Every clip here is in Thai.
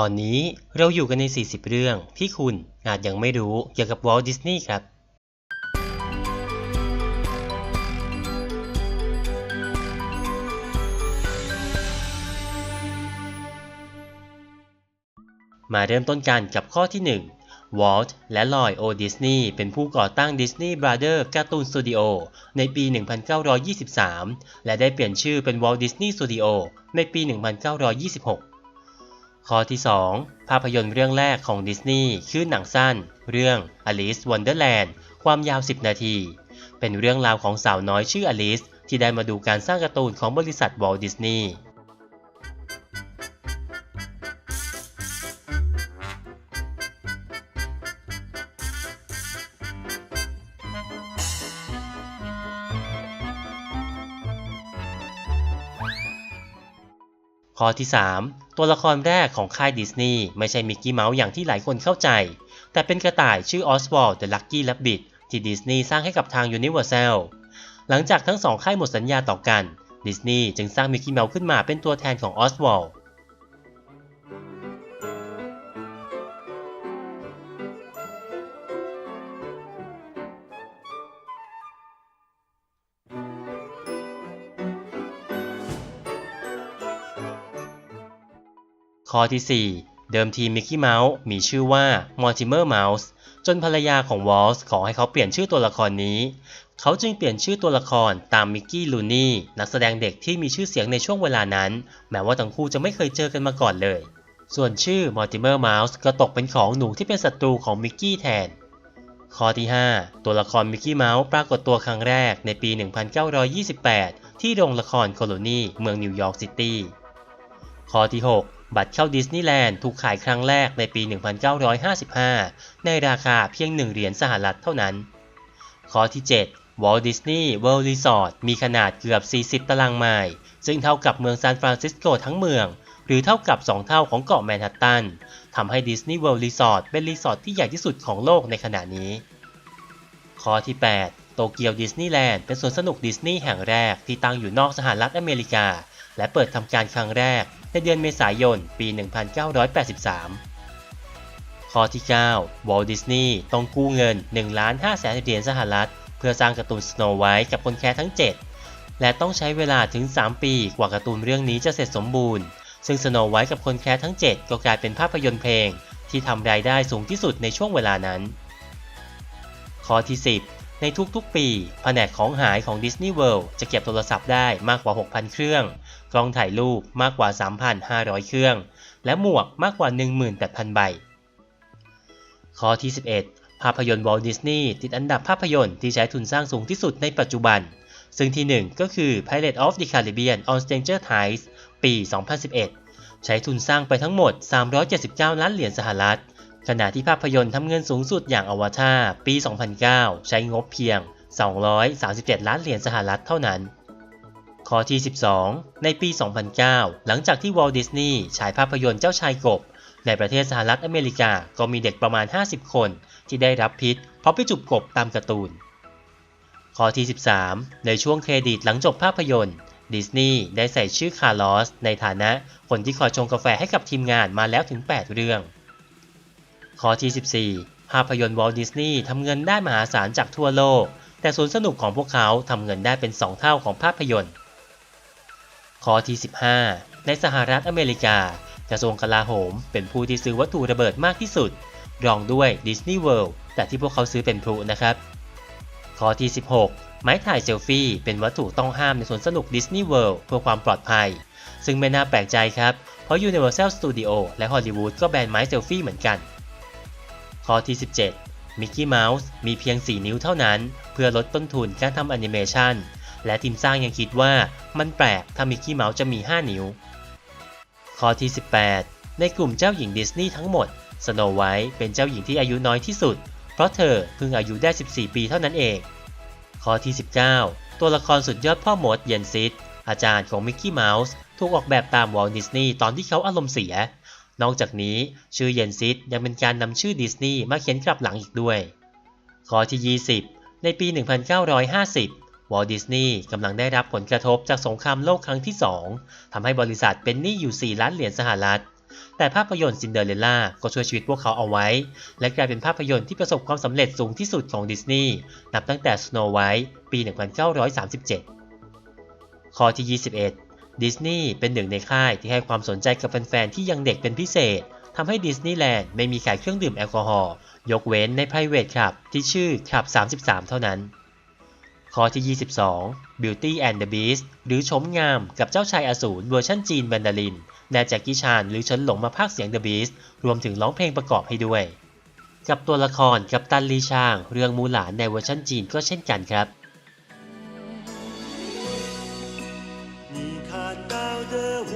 ตอนนี้เราอยู่กันใน 40 เรื่องที่คุณอาจยังไม่รู้เกี่ยวกับวอลดิสนีย์ครับ มาเริ่มต้นกันกับข้อที่ 1 วอลต์และลอยโอดิสนีย์เป็นผู้ก่อตั้ง Disney Brother Cartoon Studio ในปี 1923 และได้เปลี่ยนชื่อเป็น Walt Disney Studio ในปี 1926 ข้อที่ 2 ภาพยนตร์เรื่องแรกของดิสนีย์คือหนังสั้น เรื่อง Alice Wonderland ความยาว 10 นาที เป็นเรื่องราวของสาวน้อยชื่ออลิสที่ได้มาดูการสร้างการ์ตูนของบริษัทวอลดิสนีย์ ข้อที่ 3 ตัวละครแรกของค่ายดิสนีย์ไม่ใช่มิกกี้เมาส์อย่างที่หลายคนเข้าใจ แต่เป็นกระต่ายชื่อออสวอลด์เดอะลักกี้ลับบิทที่ดิสนีย์สร้างให้กับทางยูนิเวอร์แซลหลังจากทั้งสองค่ายหมดสัญญาต่อกันดิสนีย์จึงสร้างมิกกี้เมาส์ขึ้นมาเป็นตัวแทนของออสวอลด์ ข้อที่ 4 เดิมทีมิกกี้เมาส์มีชื่อว่ามอร์ติเมอร์เมาส์จนภรรยาของวอลส์ขอให้เขาเปลี่ยนชื่อตัวละครนี้ เขาจึงเปลี่ยนชื่อตัวละครตามมิกกี้ลูนี่นักแสดงเด็กที่มีชื่อเสียงในช่วงเวลานั้น แม้ว่าทั้งคู่จะไม่เคยเจอกันมาก่อนเลย ส่วนชื่อมอร์ติเมอร์เมาส์ก็ตกเป็นของหนูที่เป็นศัตรูของมิกกี้แทนข้อที่ 5 ตัวละครมิกกี้เมาส์ปรากฏตัวครั้งแรกในปี 1928 ที่โรงละครโคโลนีเมืองนิวยอร์กซิตี้ ข้อที่6 บัตรเข้าดิสนีย์แลนด์ถูกขายครั้งแรกในปี 1955 ในราคาเพียง 1 เหรียญสหรัฐเท่านั้น ข้อที่7 Walt Disney World Resort มีขนาดเกือบ 40 ตารางไมล์ ซึ่งเท่ากับเมืองซานฟรานซิสโกทั้งเมือง หรือเท่ากับ 2 เท่าของเกาะแมนฮัตตัน ทำให้ Disney World Resort เป็นรีสอร์ทที่ใหญ่ที่สุดของโลกในขณะนี้ ข้อที่ 8 โตเกียวดิสนีย์แลนด์เป็นสวนสนุกดิสนีย์แห่งแรกที่ตั้งอยู่นอกสหรัฐอเมริกา และเปิดทำการครั้งแรก ในเดือนเมษายน ปี 1983 ข้อที่ 9 วอลดิสนีย์ต้องกู้เงิน 1 ล้าน5แสนเหรียญสหรัฐ เพื่อสร้างการ์ตูนสโนไวท์กับคนแคร์ทั้ง 7 และต้องใช้เวลาถึง 3 ปีกว่าการ์ตูนเรื่องนี้จะเสร็จสมบูรณ์ ซึ่งสโนไวท์กับคนแคร์ทั้ง 7 ก็กลายเป็นภาพยนตร์เพลง ที่ทำรายได้สูงที่สุดในช่วงเวลานั้น ข้อที่ 10 ในทุกๆปี แผนกของหายของ Disney World จะเก็บโทรศัพท์ได้มากกว่า 6,000 เครื่อง กล้องถ่ายรูปมากกว่า 3,500 เครื่อง และหมวกมากกว่า 18,000 ใบ ข้อที่ 11 ภาพยนตร์วอลดิสนีย์ติดอันดับภาพยนตร์ที่ใช้ทุนสร้างสูงที่สุดในปัจจุบัน ซึ่งที่ 1 ก็คือ Pirates of the Caribbean on Stranger Tides ปี 2011 ใช้ทุนสร้างไปทั้งหมด 379 ล้านเหรียญสหรัฐ ขณะที่ภาพยนตร์ทำเงินสูงสุดอย่างอวตารปี 2009 ใช้งบเพียง 237 ล้านเหรียญสหรัฐเท่านั้น ข้อที่ 12 ในปี 2009 หลังจากที่วอลดิสนีย์ฉายภาพยนตร์เจ้าชายกบ ในประเทศสหรัฐอเมริกาก็มีเด็กประมาณ 50 คนที่ได้รับพิษ เพราะไปจุบกบตามการ์ตูน ข้อที่ 13 ในช่วงเครดิตหลังจบภาพยนตร์ดิสนีย์ได้ใส่ชื่อคาร์ลอสในฐานะคนที่คอยชงกาแฟให้กับทีมงานมาแล้วถึง 8 เรื่อง ข้อที่ 14 ภาพยนตร์วอลดิสนีย์ทำเงินได้มหาศาลจากทั่วโลก แต่สวนสนุกของพวกเขาทำเงินได้เป็น 2 เท่าของภาพยนตร์ ข้อที่ 15 ในสหรัฐอเมริกากระทรวงกลาโหม เป็นผู้ที่ซื้อวัตถุระเบิดมากที่สุด รองด้วยดิสนีย์เวิลด์แต่ที่พวกเขาซื้อเป็นพลุนะครับ ข้อที่ 16 ไม้ถ่ายเซลฟี่เป็นวัตถุต้องห้ามในสวนสนุกดิสนีย์เวิลด์เพื่อความปลอดภัย ซึ่งไม่น่าแปลกใจครับ เพราะ Universal Studio และฮอลลีวูดก็แบนไม้เซลฟี่เหมือนกัน ข้อที่ 17 มิกกี้เมาส์มีเพียง 4 นิ้วเท่านั้น เพื่อลดต้นทุนการทำแอนิเมชัน และทีมสร้างยังคิดว่ามันแปลกถ้ามิกกี้เมาส์จะมี 5 นิ้ว ข้อที่ 18 ในกลุ่มเจ้าหญิงดิสนีย์ทั้งหมดสโนไวท์เป็นเจ้าหญิงที่อายุน้อยที่สุด เพราะเธอเพิ่งอายุได้ 14 ปีเท่านั้นเอง ข้อที่ 19 ตัวละครสุดยอดพ่อมดเยนซิสอาจารย์ของมิกกี้เมาส์ถูกออกแบบตามวอลดิสนีย์ตอนที่เขาอารมณ์เสีย นอกจากนี้ชื่อเยนซิสยังเป็นการนำชื่อดิสนีย์มาเขียนกลับหลังอีกด้วย ข้อที่ 20 ในปี 1950 วอลดิสนีย์กำลังได้รับผลกระทบจากสงครามโลกครั้งที่ 2ทำให้บริษัทเป็นหนี้อยู่ 4 ล้านเหรียญสหรัฐ แต่ภาพยนตร์ซินเดอเรลล่าก็ช่วยชีวิตพวกเขาเอาไว้ และกลายเป็นภาพยนตร์ที่ประสบความสำเร็จสูงที่สุดของดิสนีย์นับตั้งแต่ Snow White ปี 1937 ข้อที่ 21 ดิสนีย์เป็นหนึ่งในค่ายที่ให้ความสนใจกับแฟนๆที่ยังเด็กเป็นพิเศษทำให้ดิสนีย์แลนด์ไม่มีขายเครื่องดื่มแอลกอฮอล์ยกเว้นใน private club ที่ชื่อ Club 33 เท่านั้น ข้อที่ 22 Beauty and the Beast หรือชมงามกับเจ้าชายอสูรเวอร์ชันจีนแบนดาลินแนแจ็คกี้ชานหรือเฉินหลงมาพากย์เสียง The Beast รวมถึงร้องเพลงประกอบให้ด้วย กับตัวละครกับตันลีชาง เรื่องมูหลานในเวอร์ชันจีนก็เช่นกันครับ 你看到的我，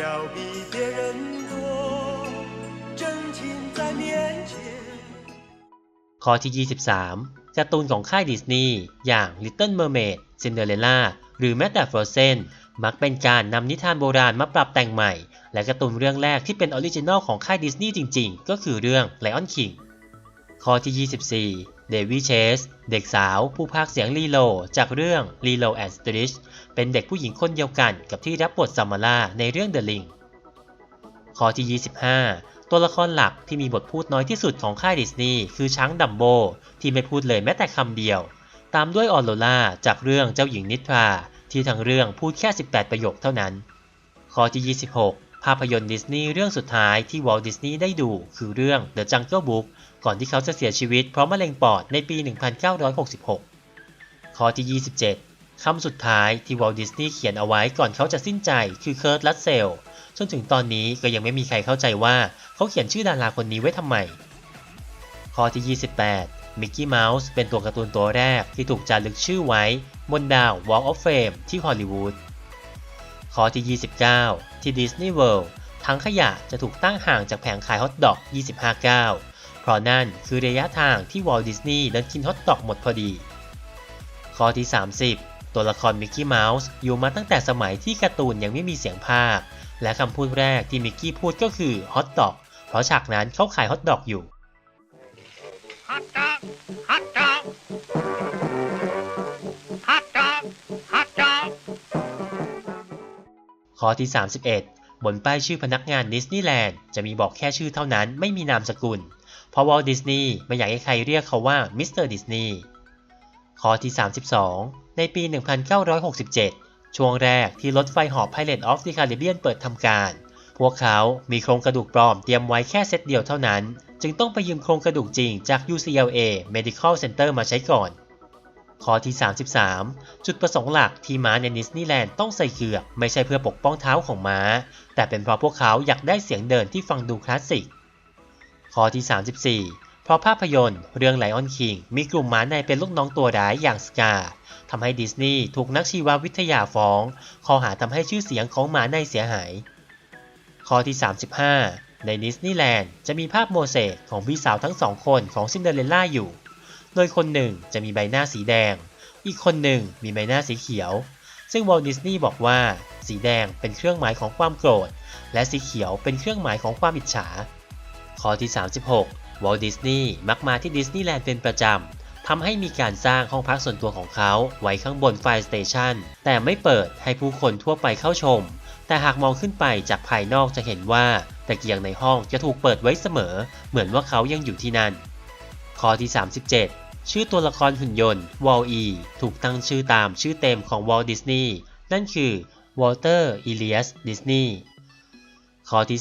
要比别人多，真情在面前。 ข้อที่ 23การ์ตูนของค่ายดิสนีย์อย่าง Little Mermaid Cinderella หรือแม้แต่ Frozen มักเป็นการนำนิทานโบราณมาปรับแต่งใหม่ และการ์ตูนเรื่องแรกที่เป็นออริจินอลของค่ายดิสนีย์จริงๆ ก็คือเรื่อง Lion King ข้อที่ 24 เดวี่เชส เด็กสาวผู้พากเสียงลีโล จากเรื่อง Lilo and Stitch เป็นเด็กผู้หญิงคนเดียวกันกับที่รับบทซามาร่าในเรื่อง The Ring ข้อที่ 25 ตัวละครหลักที่มีบทพูดน้อยที่สุดของค่ายดิสนีย์คือช้างดัมโบที่ไม่พูดเลยแม้แต่คำเดียว ตามด้วยออโรล่าจากเรื่องเจ้าหญิงนิทราที่ทั้งเรื่องพูดแค่ 18 ประโยคเท่านั้น ข้อที่ 26 ภาพยนตร์ดิสนีย์เรื่องสุดท้ายที่วอลดิสนีย์ได้ดูคือเรื่อง The Jungle Book ก่อนที่เขาจะเสียชีวิตเพราะมะเร็งปอดในปี 1966 ข้อที่ 27 คำสุดท้ายที่วอลดิสนีย์เขียนเอาไว้ก่อนเขาจะสิ้นใจคือเคิร์ตลัสเซลจนถึงตอนนี้ก็ยังไม่มีใครเข้าใจว่าเขาเขียนชื่อดาราคนนี้ไว้ทำไม ข้อที่ 28 มิกกี้เมาส์เป็นตัวการ์ตูนตัวแรกที่ถูกจารึกชื่อไว้บนดาว Walk of Fame ที่ฮอลลีวูด ข้อที่ 29 ที่ดิสนีย์เวิลด์ถังขยะจะถูกตั้งห่างจากแผงขายฮอทดอก 25 ก้าวเพราะนั่นคือระยะทางที่วอลดิสนีย์เดินกินฮอทดอกหมดพอดี ข้อที่ 30 ตัวละครมิกกี้เมาส์อยู่มาตั้งแต่สมัยที่การ์ตูนยังไม่มีเสียงภาค และคำพูดแรกที่มิกกี้พูดก็คือฮอทดอกเพราะฉากนั้นเขาขายฮอทดอกอยู่ Hot dog, hot dog. Hot dog, hot dog. ข้อที่ 31 บนป้ายชื่อพนักงานดิสนีย์แลนด์จะมีบอกแค่ชื่อเท่านั้นไม่มีนามสกุล เพราะวอลดิสนีย์ไม่อยากให้ใครเรียกเขาว่ามิสเตอร์ดิสนีย์ข้อที่ 32 ในปี 1967 ช่วงแรกที่รถไฟหอบ Pirate of the Caribbean เปิดทำการ พวกเขามีโครงกระดูกปลอมเตรียมไว้แค่เซตเดียวเท่านั้น จึงต้องไปยืมโครงกระดูกจริงจาก UCLA Medical Center มาใช้ก่อน ข้อที่ 33 จุดประสงค์หลักที่ม้าในดิสนีย์แลนด์ต้องใส่เกือก ไม่ใช่เพื่อปกป้องเท้าของม้า แต่เป็นเพราะพวกเขาอยากได้เสียงเดินที่ฟังดูคลาสสิกข้อที่ 34 เพราะภาพยนตร์เรื่อง Lion King มีกลุ่มหมาในเป็นลูกน้องตัวร้ายอย่างสกาทำให้ดิสนีย์ถูกนักชีววิทยาฟ้อง ข้อหาทำให้ชื่อเสียงของหมาในเสียหาย ข้อที่ 35 ในดิสนีย์แลนด์จะมีภาพโมเสกของพี่สาวทั้งสองคนของซินเดอเรลล่าอยู่ โดยคนหนึ่งจะมีใบหน้าสีแดง อีกคนหนึ่งมีใบหน้าสีเขียว ซึ่งวอลดิสนีย์บอกว่า สีแดงเป็นเครื่องหมายของความโกรธ และสีเขียวเป็นเครื่องหมายของความอิจฉา ข้อที่ 36 วอลดิสนีย์มักมาที่ดิสนีย์แลนด์เป็นประจำทำให้มีการสร้างห้องพักส่วนตัวของเขาไว้ข้างบนไฟสเตชันแต่ไม่เปิดให้ผู้คนทั่วไปเข้าชม แต่หากมองขึ้นไปจากภายนอกจะเห็นว่าตะเกียงในห้องจะถูกเปิดไว้เสมอ เหมือนว่าเขายังอยู่ที่นั่น ข้อที่ 37 ชื่อตัวละครหุ่นยนต์วอลอีถูกตั้งชื่อตามชื่อเต็มของวอลดิสนีย์นั่นคือวอลเตอร์อิเลียสดิสนีย์ข้อที่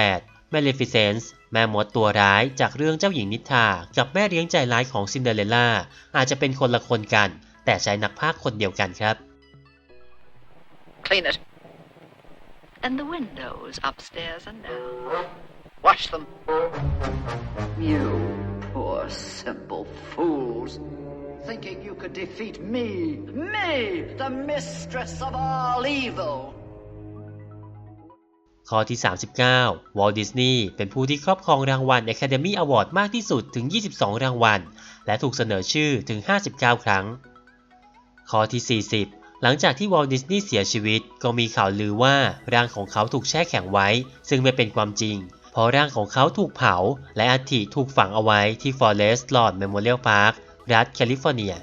38 Maleficent แม่มดตัวร้ายจากเรื่องเจ้าหญิงนิทรากับแม่เลี้ยงใจร้ายของซินเดอเรลล่าอาจจะเป็นคนละคนกัน แต่ใช้นักพากย์คนเดียวกันครับ Clean it. And the windows upstairs and down. Wash them. You poor simple fools, thinking you could defeat me, me, the mistress of all evil. ข้อที่ 39 วอลดิสนีย์เป็นผู้ที่ครอบครองรางวัล Academy Award มากที่สุดถึง 22 รางวัล และถูกเสนอชื่อถึง 59 ครั้ง ข้อที่ 40 หลังจากที่วอลดิสนีย์เสียชีวิต ก็มีข่าวลือว่าร่างของเขาถูกแช่แข็งไว้ ซึ่งไม่เป็นความจริง เพราะร่างของเขาถูกเผา และอัฐิถูกฝังเอาไว้ที่ Forest Lawn Memorial Park รัฐแคลิฟอร์เนีย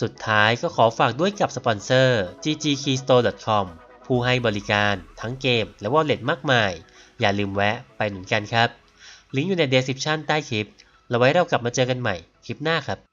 สุดท้ายก็ขอฝากด้วยกับสปอนเซอร์ ggkeystore.com ผู้ให้บริการทั้งเกมและวอลเล็ตมากมาย อย่าลืมแวะไปหนุนกันครับ ลิงก์อยู่ใน description ใต้คลิปเราไว้เรากลับมาเจอกันใหม่คลิปหน้าครับ